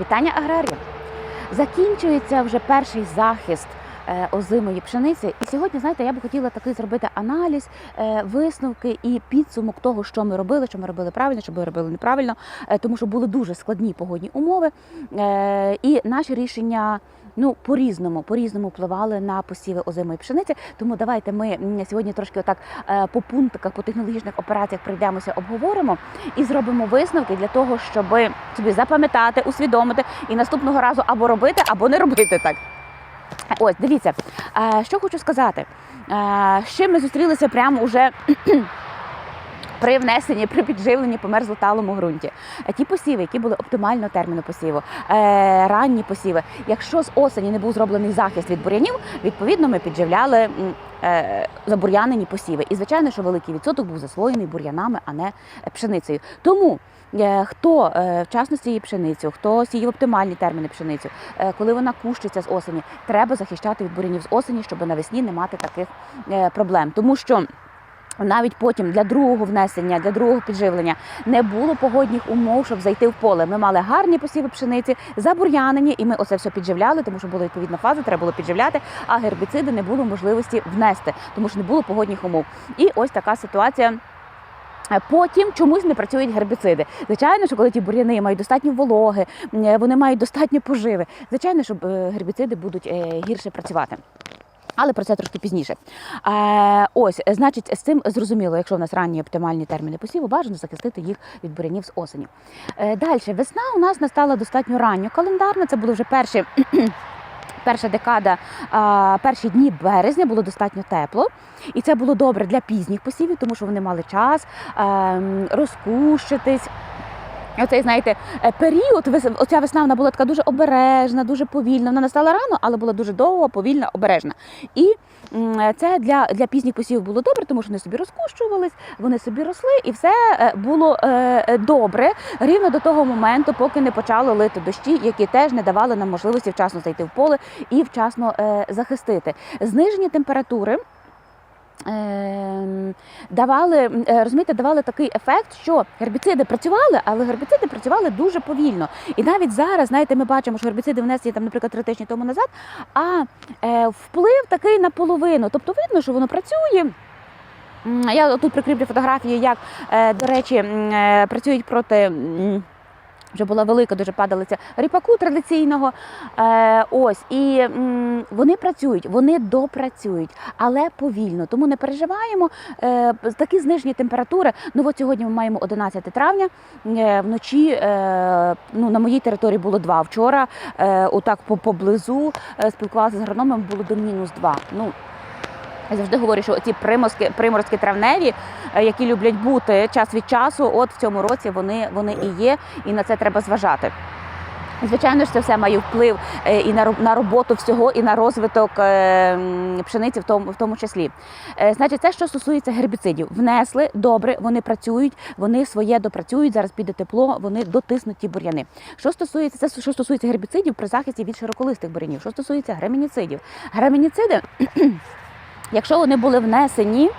Вітання аграріям! Закінчується вже перший захист озимої пшениці. І сьогодні, знаєте, я би хотіла такий зробити аналіз, е, висновки і підсумок того, що ми робили, що ми робили правильно, що ми робили неправильно, е, тому що були дуже складні погодні умови. Е, І наші рішення. Ну, по-різному, по-різному впливали на посіви озимої пшениці. Тому давайте ми сьогодні трошки отак е, по пунктиках, по технологічних операціях пройдемося, обговоримо і зробимо висновки для того, щоб собі запам'ятати, усвідомити і наступного разу або робити, або не робити так. Ось, дивіться, е, що хочу сказати. Ще ми зустрілися прямо уже при внесенні, при підживленні по мерзлоталому ґрунті. Е, Ті посіви, які були оптимально терміну посіву, е, ранні посіви. Якщо з осені не був зроблений захист від бур'янів, відповідно ми підживляли е, забур'янені посіви. І звичайно, що великий відсоток був засвоєний бур'янами, а не пшеницею. Тому хто вчасно сіє пшеницю, хто сіє оптимальні терміни пшеницю, коли вона кущиться з осені, треба захищати від бур'янів з осені, щоб навесні не мати таких проблем. Тому що навіть потім для другого внесення, для другого підживлення не було погодних умов, щоб зайти в поле. Ми мали гарні посіви пшениці, забур'янені, і ми оце все підживляли, тому що була відповідна фаза, треба було підживляти, а гербіциди не було можливості внести, тому що не було погодних умов. І ось така ситуація. Потім чомусь не працюють гербіциди. Звичайно, що коли ті бур'яни мають достатньо вологи, е, вони мають достатньо поживи. Звичайно, що е, гербіциди будуть е, гірше працювати. Але про це трошки пізніше. Е, ось, значить, з цим зрозуміло, якщо в нас ранні оптимальні терміни посіву, бажано захистити їх від бурянів з осені. Е, Далі, весна у нас настала достатньо ранньо календарно. Це були вже перші. Перша декада, перші дні березня було достатньо тепло, і це було добре для пізніх посівів, тому що вони мали час ем, розкущитись. Оцей, знаєте, е, період, оця весна вона була така дуже обережна, дуже повільна. Вона настала рано, але була дуже довга, повільна, обережна. І це для, для пізніх посівів було добре, тому що вони собі розкущувались, вони собі росли, і все е, було е, добре рівно до того моменту, поки не почали лити дощі, які теж не давали нам можливості вчасно зайти в поле і вчасно захистити. Знижені температури. Ем, Давали е, розумієте, давали такий ефект, що гербіциди працювали, але гербіциди працювали дуже повільно. І навіть зараз, знаєте, ми бачимо, що гербіциди внесені там, наприклад, три тижні тому назад, а е, вплив такий наполовину. Тобто видно, що воно працює. Я тут прикріплю фотографії, як, е, до речі, працюють проти. Вже була велика дуже падалиця ріпаку традиційного. Е, ось і м, вони працюють, вони допрацюють, але повільно. Тому не переживаємо. Е, такі знижені температури. Ну от сьогодні ми маємо 11 травня. Е, вночі е, ну, на моїй території було 2. Вчора, е, отак по поблизу, е, спілкувалася з агрономом, було до мінус 2. Ну, я завжди говорю, що ці приморські, приморські травневі, е, які люблять бути час від часу, от в цьому році вони, вони і є, і на це треба зважати. Звичайно ж, це все має вплив е, і на роботу всього, і на розвиток е, пшениці, в тому, в тому числі. Значить, це що стосується гербіцидів. Внесли добре, вони працюють, вони своє допрацюють. Зараз піде тепло, вони дотиснуть ті бур'яни. Що стосується це, що стосується гербіцидів при захисті від широколистих бур'янів, що стосується гремініцидів. Гремініциди Якщо вони були внесені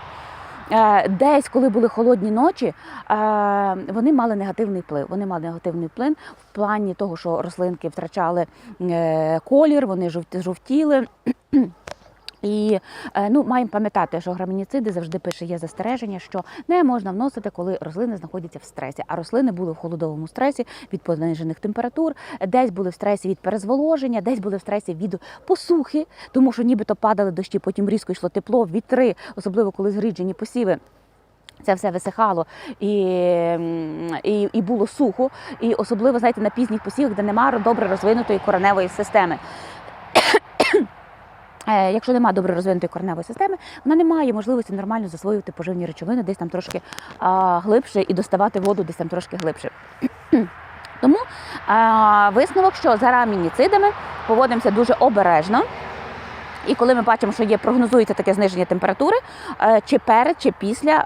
е, десь, коли були холодні ночі, е, вони мали негативний вплив. Вони мали негативний вплив в плані того, що рослинки втрачали е, колір, вони жовт- жовтіли. І е, ну, маємо пам'ятати, що грамініциди завжди пише є застереження, що не можна вносити, коли рослини знаходяться в стресі. А рослини були в холодовому стресі від понижених температур, десь були в стресі від перезволоження, десь були в стресі від посухи, тому що нібито падали дощі, потім різко йшло тепло, вітри, особливо коли згріджені посіви. Це все висихало і, і, і було сухо, і особливо знаєте, на пізніх посівах, де немає добре розвинутої кореневої системи. Е, Якщо немає добре розвинутої кореневої системи, вона не має можливості нормально засвоювати поживні речовини десь там трошки а, глибше і доставати воду десь там трошки глибше. Тому а, висновок, що за рамініцидами поводимося дуже обережно. І коли ми бачимо, що є прогнозується таке зниження температури, е, чи перед, чи після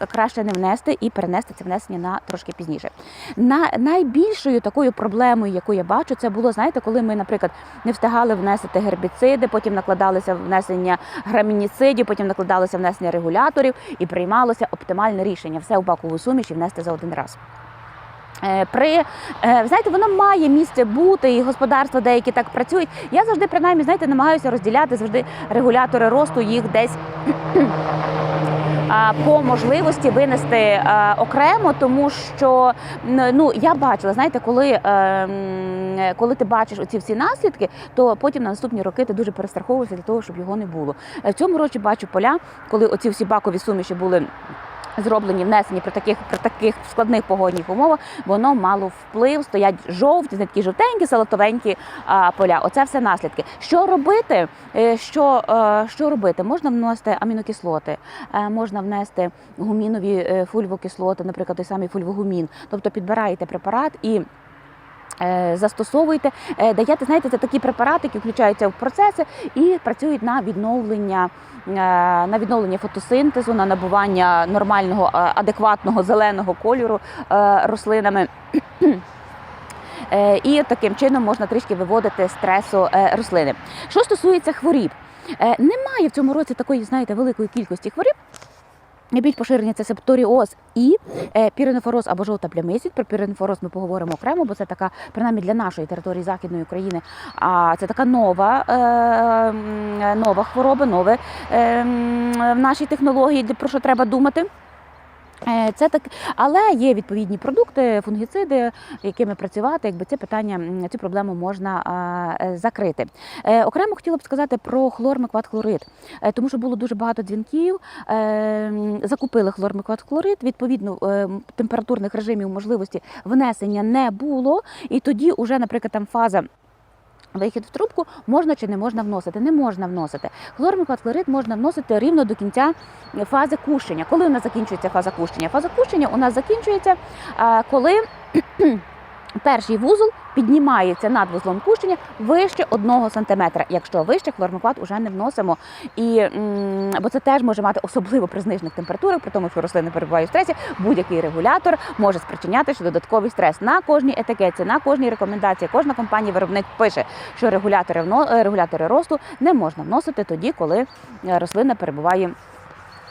е, краще не внести і перенести це внесення на трошки пізніше. На найбільшою такою проблемою, яку я бачу, це було знаєте, коли ми, наприклад, не встигали внести гербіциди, потім накладалося внесення грамініцидів, потім накладалося внесення регуляторів і приймалося оптимальне рішення все в бакову суміш і внести за один раз. Е, При е, знаєте, воно має місце бути, і господарства деякі так працюють. Я завжди принаймні знаєте, намагаюся розділяти завжди регулятори росту їх десь по можливості винести окремо, тому що ну я бачила, знаєте, коли, е, коли ти бачиш оці всі наслідки, то потім на наступні роки ти дуже перестраховуєшся для того, щоб його не було. В цьому році бачу поля, коли оці всі бакові суміші були. Зроблені, внесені при таких при таких складних погодних умовах, воно мало вплив, стоять жовті, не такі жовтенькі, салатовенькі а, поля. Оце все наслідки. Що робити? Е, Що, е, що робити? Можна вносити амінокислоти, е, можна внести гумінові фульвокислоти, наприклад, той самий фульвогумін. Тобто підбираєте препарат і. Е, Застосовуєте, Е, даєте, знаєте, це такі препарати, які включаються в процеси і працюють на відновлення, е, на відновлення фотосинтезу, на набування нормального, адекватного зеленого кольору рослинами. І таким чином можна трішки виводити стресу рослини. Що стосується хворіб, немає в цьому році такої, знаєте, великої кількості хворіб. Найбільш поширені це септоріоз і е, піренефороз або жовта плямисість. Про піренефороз ми поговоримо окремо, бо це така, принаймні для нашої території Західної України, а це така нова, е, нова хвороба, нове е, в нашій технології, про що треба думати. Е, Це так, але є відповідні продукти, фунгіциди, якими працювати, якби це питання, цю проблему можна е, закрити. Е, Окремо хотіла б сказати про хлормекват-хлорид, Е, тому що було дуже багато дзвінків. Закупили хлормекват-хлорид, відповідно температурних режимів можливості внесення не було, і тоді вже, наприклад, там фаза. Вихід в трубку можна чи не можна вносити? Не можна вносити. Хлормекват-хлорид можна вносити рівно до кінця фази кущення. Коли у нас закінчується фаза кущення? Фаза кущення у нас закінчується, коли перший вузол піднімається над вузлом кущення вище 1 см. Якщо вище, хлормекват уже не вносимо. І, бо це теж може мати особливо при знижених температурах, при тому, що рослини перебувають в стресі, будь-який регулятор може спричиняти ще додатковий стрес. На кожній етикетці, на кожній рекомендації, кожна компанія виробник пише, що регулятори, регулятори росту не можна вносити тоді, коли е, рослина перебуває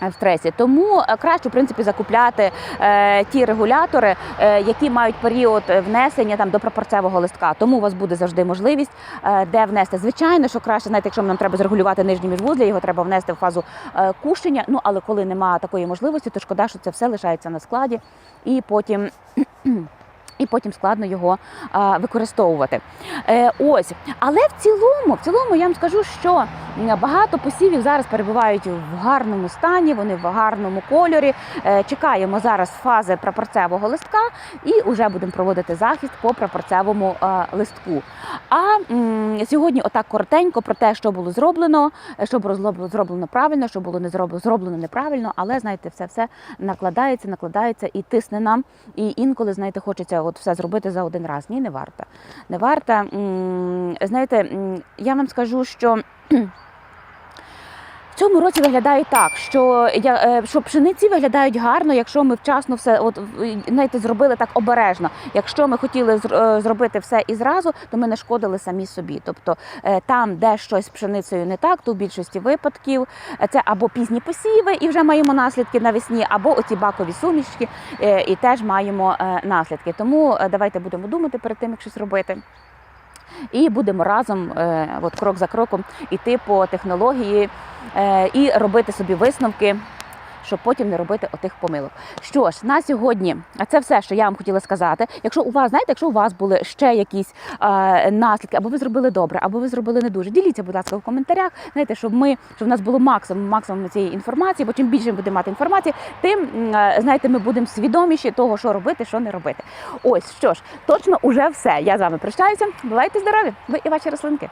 в стресі. Тому е, краще в принципі закупляти е, ті регулятори, е, які мають період внесення там до прапорцевого листка. Тому у вас буде завжди можливість е, де внести. Звичайно, що краще, знаєте, якщо нам треба зрегулювати нижні міжвузлі, його треба внести в фазу е, кущення. Ну але коли немає такої можливості, то шкода, що це все лишається на складі і потім. І потім складно його використовувати. Е, ось, але в цілому, в цілому я вам скажу, що багато посівів зараз перебувають в гарному стані, вони в гарному кольорі. Е, чекаємо зараз фази прапорцевого листка і вже будемо проводити захист по прапорцевому е, листку. А сьогодні, отак коротенько про те, що було зроблено, що було зроблено правильно, що було не зроблено неправильно, але знаєте, все все накладається, накладається і тисне нам. І інколи, знаєте, хочеться от все зробити за один раз. Ні, не варто. Не варто. М, Знаєте, я вам скажу, що. Цьому році виглядає так, що я е, що пшениці виглядають гарно, якщо ми вчасно все от знаєте, зробили так обережно. Якщо ми хотіли е, зробити все і зразу, то ми не шкодили самі собі. Тобто е, там, де щось з пшеницею не так, то в більшості випадків це або пізні посіви, і вже маємо наслідки навесні, або оці бакові сумішки, і теж маємо наслідки. Тому давайте будемо думати перед тим, як щось робити. І будемо разом, е, от крок за кроком, іти по технології е, і робити собі висновки, щоб потім не робити отих помилок. Що ж, на сьогодні, а це все, що я вам хотіла сказати. Якщо у вас, знаєте, якщо у вас були ще якісь е, наслідки, або ви зробили добре, або ви зробили не дуже, діліться, будь ласка, в коментарях. Знаєте, щоб ми щоб в нас було максимум максимум цієї інформації, бо чим більше ми будемо мати інформації, тим е, знаєте, ми будемо свідоміші того, що робити, що не робити. Ось що ж, точно уже все. Я з вами прощаюся. Бувайте здорові! Ви і ваші рослинки.